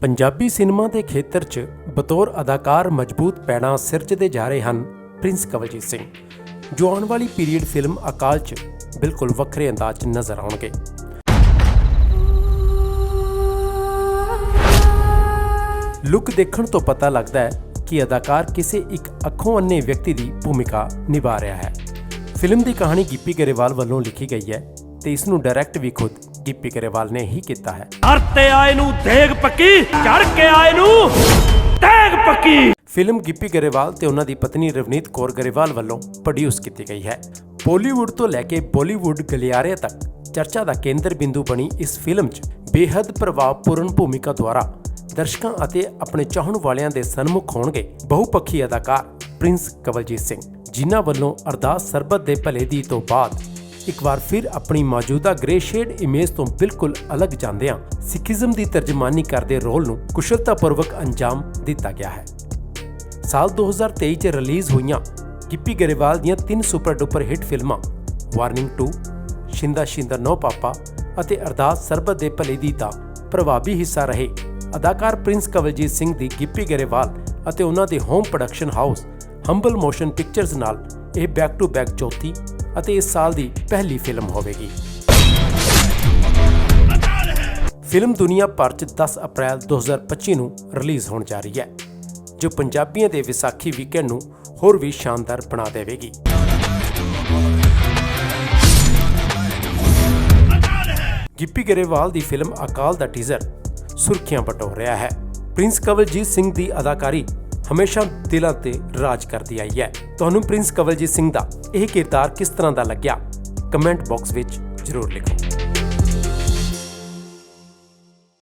Punjabi cinema ਦੇ ਖੇਤਰ 'ਚ ਬਤੌਰ ਅਦਾਕਾਰ ਮਜ਼ਬੂਤ ਪੈੜਾਂ ਸਿਰਜਦੇ ਜਾ ਰਹੇ ਹਨ ਪ੍ਰਿੰਸ ਕਵਲਜੀਤ ਸਿੰਘ। ਜੋ ਆਉਣ ਵਾਲੀ ਪੀਰੀਅਡ ਫਿਲਮ ਅਕਾਲ 'ਚ ਬਿਲਕੁਲ ਵੱਖਰੇ ਅੰਦਾਜ਼ 'ਚ ਨਜ਼ਰ ਆਉਣਗੇ। ਲੁੱਕ ਦੇਖਣ ਤੋਂ ਪਤਾ ਲੱਗਦਾ ਹੈ ਕਿ ਅਦਾਕਾਰ ਕਿਸੇ ਇੱਕ ਅੱਖੋਂ ਅੰਨੇ ਵਿਅਕਤੀ ਦੀ ਭੂਮਿਕਾ ਨਿਭਾ ਰਿਹਾ ਹੈ। ਫਿਲਮ ਦੀ ਕਹਾਣੀ ਗਿੱਪੀ ਗਰੇਵਾਲ ਵੱਲੋਂ ਲਿਖੀ ਗਈ ਹੈ ਤੇ ਇਸ ਨੂੰ ਡਾਇਰੈਕਟ ਵੀ ਖੁਦ ਗਿੱਪੀ ਗਰੇਵਾਲ ਨੇ ਹੀ ਕੀਤਾ ਹੈ। ਹਰ ਤੇ ਆਏ ਨੂੰ ਦੇਗ ਪੱਕੀ ਚੜ ਕੇ ਆਏ ਨੂੰ ਤੇਗ ਪੱਕੀ। ਫਿਲਮ ਗਿੱਪੀ ਗਰੇਵਾਲ ਤੇ ਉਹਨਾਂ ਦੀ ਪਤਨੀ ਰਵਨੀਤ ਕੌਰ ਗਰੇਵਾਲ ਵੱਲੋਂ ਪ੍ਰੋਡਿਊਸ ਕੀਤੀ ਗਈ ਹੈ। ਬਾਲੀਵੁੱਡ ਤੋਂ ਲੈ ਕੇ ਬਾਲੀਵੁੱਡ ਗਲਿਆਰੇ ਤੱਕ ਚਰਚਾ ਦਾ ਕੇਂਦਰ ਬਿੰਦੂ ਬਣੀ ਇਸ ਫਿਲਮ 'ਚ ਬੇਹੱਦ ਪ੍ਰਭਾਵਪੂਰਨ ਭੂਮਿਕਾ ਦੁਆਰਾ ਦਰਸ਼ਕਾਂ ਅਤੇ ਆਪਣੇ ਚਾਹਣ ਵਾਲਿਆਂ ਦੇ ਸਨਮੁਖ ਹੋਣਗੇ ਬਹੁਪੱਖੀ ਅਦਾਕਾਰ ਪ੍ਰਿੰਸ ਕਵਲਜੀਤ ਸਿੰਘ ਜਿਨ੍ਹਾਂ ਵੱਲੋਂ ਅਰਦਾਸ ਸਰਬਤ ਦੇ ਭਲੇ ਦੀ ਤੋਂ ਬਾਅਦ ਇੱਕ ਵਾਰ ਫਿਰ ਆਪਣੀ ਮੌਜੂਦਾ ਗ੍ਰੇ ਸ਼ੇਡ ਇਮੇਜ ਤੋਂ ਬਿਲਕੁਲ ਅਲੱਗ ਜਾਂਦਿਆਂ ਸਿੱਖੀਜ਼ਮ ਦੀ ਤਰਜਮਾਨੀ ਕਰਦੇ ਰੋਲ ਨੂੰ ਕੁਸ਼ਲਤਾਪੂਰਵਕ ਅੰਜਾਮ ਦਿੱਤਾ ਗਿਆ ਹੈ। ਸਾਲ 2023 ਚ ਰਿਲੀਜ਼ ਹੋਈਆਂ ਗਿੱਪੀ ਗਰੇਵਾਲ ਦੀਆਂ ਤਿੰਨ ਸੁਪਰ ਡੁਪਰ ਹਿੱਟ ਫਿਲਮਾਂ warning 2 Shinda Shinda no papa ਅਤੇ ਅਰਦਾਸ ਸਰਬਤ ਦੇ ਭਲੇ ਦੀ ਦਾ ਪ੍ਰਭਾਵੀ ਹਿੱਸਾ ਰਹੇ ਅਦਾਕਾਰ ਪ੍ਰਿੰਸ ਕਵਲਜੀਤ ਸਿੰਘ ਦੀ ਗਿੱਪੀ ਗਰੇਵਾਲ ਅਤੇ ਉਹਨਾਂ ਦੇ home production house Humble Motion Pictures ਨਾਲ ਇਹ ਬੈਕ ਟੂ ਬੈਕ ਚੌਥੀ ਅਤੇ ਇਸ ਸਾਲ ਦੀ ਪਹਿਲੀ ਫਿਲਮ ਹੋਵੇਗੀ। ਫਿਲਮ ਦੁਨੀਆ ਭਰ 'ਚ 10 ਅਪ੍ਰੈਲ 2025 ਨੂੰ ਰਿਲੀਜ਼ ਹੋਣ ਜਾ ਰਹੀ ਹੈ, ਜੋ ਪੰਜਾਬੀਆਂ ਦੇ ਵਿਸਾਖੀ ਵੀਕਐਂਡ ਨੂੰ ਹੋਰ ਵੀ ਸ਼ਾਨਦਾਰ ਬਣਾ ਦੇਵੇਗੀ। ਗਿੱਪੀ ਗਰੇਵਾਲ ਦੀ ਫਿਲਮ ਅਕਾਲ ਦਾ ਟੀਜ਼ਰ ਸੁਰਖੀਆਂ ਬਟੋਰ ਰਿਹਾ ਹੈ। ਪ੍ਰਿੰਸ ਕਵਲਜੀਤ ਸਿੰਘ ਦੀ ਅਦਾਕਾਰੀ ਹਮੇਸ਼ਾ ਦਿਲਾਂ ਤੇ ਰਾਜ ਕਰਦੀ ਆਈ ਹੈ। ਤੁਹਾਨੂੰ ਪ੍ਰਿੰਸ ਕਵਲਜੀਤ ਸਿੰਘ ਦਾ ਇਹ ਕਿਰਦਾਰ ਕਿਸ ਤਰ੍ਹਾਂ ਦਾ ਲੱਗਿਆ? ਕਮੈਂਟ ਬਾਕਸ ਵਿੱਚ ਜ਼ਰੂਰ ਲਿਖੋ।